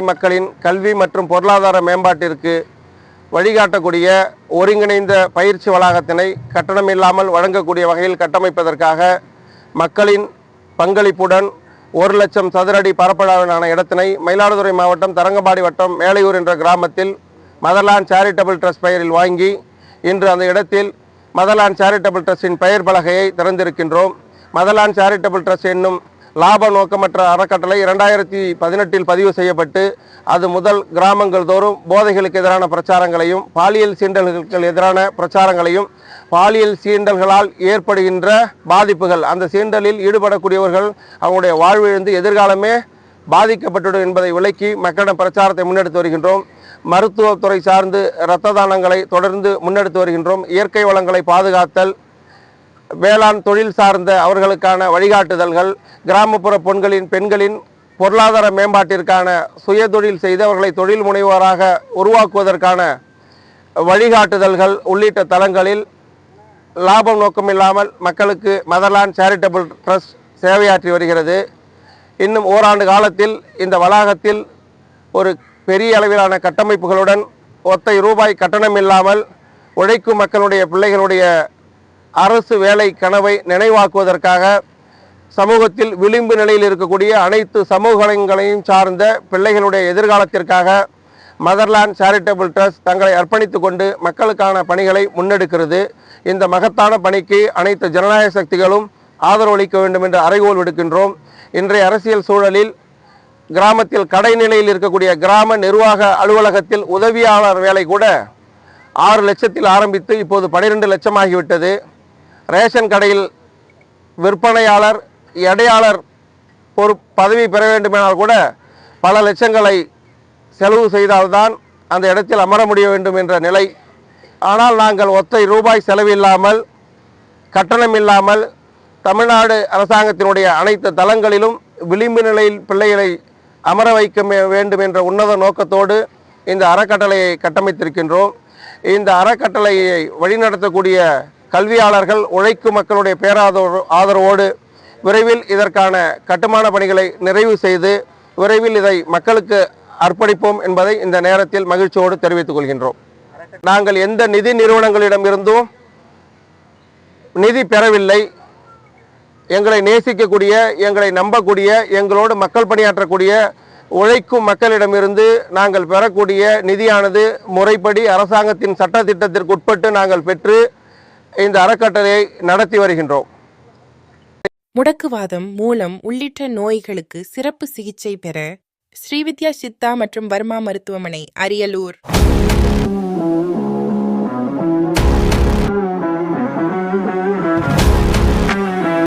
மக்களின் கல்வி மற்றும் பொருளாதார மேம்பாட்டிற்கு வழிகாட்டக்கூடிய ஒருங்கிணைந்த பயிற்சி வளாகத்தினை கட்டணமில்லாமல் வழங்கக்கூடிய வகையில் கட்டமைப்பதற்காக மக்களின் பங்களிப்புடன் ஒரு லட்சம் சதுரடி பரப்பளவிலான இடத்தினை மயிலாடுதுறை மாவட்டம் தரங்கம்பாடி வட்டம் மேலையூர் என்ற கிராமத்தில் மதர்லாண்ட் சேரிட்டபிள் ட்ரஸ்ட் பெயரில் வாங்கி இன்று அந்த இடத்தில் மதர்லாண்ட் சேரிட்டபிள் ட்ரஸ்டின் பெயர் பலகையை திறந்திருக்கின்றோம். மதர்லாண்ட் சேரிட்டபிள் ட்ரஸ்ட் என்னும் லாப நோக்கமற்ற அறக்கட்டளை இரண்டாயிரத்தி பதினெட்டில் பதிவு செய்யப்பட்டு அது முதல் கிராமங்கள் தோறும் போதைகளுக்கு எதிரான பிரச்சாரங்களையும் பாலியல் சீண்டல்களுக்கு எதிரான பிரச்சாரங்களையும் பாலியல் சீண்டல்களால் ஏற்படுகின்ற பாதிப்புகள். அந்த சீண்டலில் ஈடுபடக்கூடியவர்கள் அவங்களுடைய வாழ்விழந்து எதிர்காலமே பாதிக்கப்பட்டுவிடும் என்பதை விளக்கி மக்களிடம் பிரச்சாரத்தை முன்னெடுத்து வருகின்றோம். மருத்துவத்துறை சார்ந்து இரத்த தானங்களை தொடர்ந்து முன்னெடுத்து வருகின்றோம். இயற்கை வளங்களை பாதுகாத்தல் வேளாண் தொழில் சார்ந்த அவர்களுக்கான வழிகாட்டுதல்கள் கிராமப்புற பெண்களின் பெண்களின் பொருளாதார மேம்பாட்டிற்கான சுயதொழில் செய்து அவர்களை தொழில் முனைவோராக உருவாக்குவதற்கான வழிகாட்டுதல்கள் உள்ளிட்ட தளங்களில் லாபம் நோக்கம் இல்லாமல் மக்களுக்கு மதர்லாண்ட் சேரிட்டபிள் ட்ரஸ்ட் சேவையாற்றி வருகிறது. இன்னும் ஓராண்டு காலத்தில் இந்த வளாகத்தில் ஒரு பெரிய அளவிலான கட்டமைப்புகளுடன் ஒத்தை ரூபாய் கட்டணம் இல்லாமல் உழைக்கும் மக்களுடைய பிள்ளைகளுடைய அரசு வேலை கனவை நினைவாக்குவதற்காக சமூகத்தில் விளிம்பு நிலையில் இருக்கக்கூடிய அனைத்து சமூகங்களையும் சார்ந்த பிள்ளைகளுடைய எதிர்காலத்திற்காக மதர்லாண்ட் சேரிட்டபிள் ட்ரஸ்ட் தங்களை அர்ப்பணித்து கொண்டு மக்களுக்கான பணிகளை முன்னெடுக்கிறது. இந்த மகத்தான பணிக்கு அனைத்து ஜனநாயக சக்திகளும் ஆதரவளிக்க வேண்டும் என்று அறைகோல் விடுக்கின்றோம். இன்றைய அரசியல் சூழலில் கிராமத்தில் கடைநிலையில் இருக்கக்கூடிய கிராம நிர்வாக அலுவலகத்தில் உதவியாளர் வேலை கூட ஆறு லட்சத்தில் ஆரம்பித்து இப்போது பன்னிரெண்டு லட்சமாகிவிட்டது. ரேஷன் கடையில் விற்பனையாளர் எடையாளர் ஒரு பதவி பெற வேண்டுமானால் கூட பல லட்சங்களை செலவு செய்தால்தான் அந்த இடத்தில் அமர முடிய வேண்டும் என்ற நிலை. ஆனால் நாங்கள் ஒத்தை ரூபாய் செலவில்லாமல் கட்டணம் இல்லாமல் தமிழ்நாடு அரசாங்கத்தினுடைய அனைத்து தளங்களிலும் விளிம்பு நிலையில் பிள்ளைகளை அமர வைக்க வேண்டும் என்ற உன்னத நோக்கத்தோடு இந்த அறக்கட்டளையை கட்டமைத்திருக்கின்றோம். இந்த அறக்கட்டளையை வழிநடத்தக்கூடிய கல்வியாளர்கள் உழைக்கும் மக்களுடைய பேராதரவு ஆதரவோடு விரைவில் இதற்கான கட்டுமான பணிகளை நிறைவு செய்து விரைவில் இதை மக்களுக்கு அர்ப்பணிப்போம் என்பதை இந்த நேரத்தில் மகிழ்ச்சியோடு தெரிவித்துக் கொள்கின்றோம். நாங்கள் எந்த நிதி நிறுவனங்களிடமிருந்தும் நிதி பெறவில்லை. எங்களை நேசிக்கக்கூடிய எங்களை நம்பக்கூடிய எங்களோடு மக்கள் பணியாற்றக்கூடிய உழைக்கும் மக்களிடமிருந்து நாங்கள் பெறக்கூடிய நிதியானது முறைப்படி அரசாங்கத்தின் சட்டத்திட்டத்திற்கு உட்பட்டு நாங்கள் பெற்று இந்த அறக்கட்டளையை நடத்தி வருகின்றோம். முடக்குவாதம் மூலம் உள்ளிட்ட நோய்களுக்கு சிறப்பு சிகிச்சை பெற ஸ்ரீவித்யா சித்தா மற்றும் வர்மா மருத்துவமனை அரியலூர்.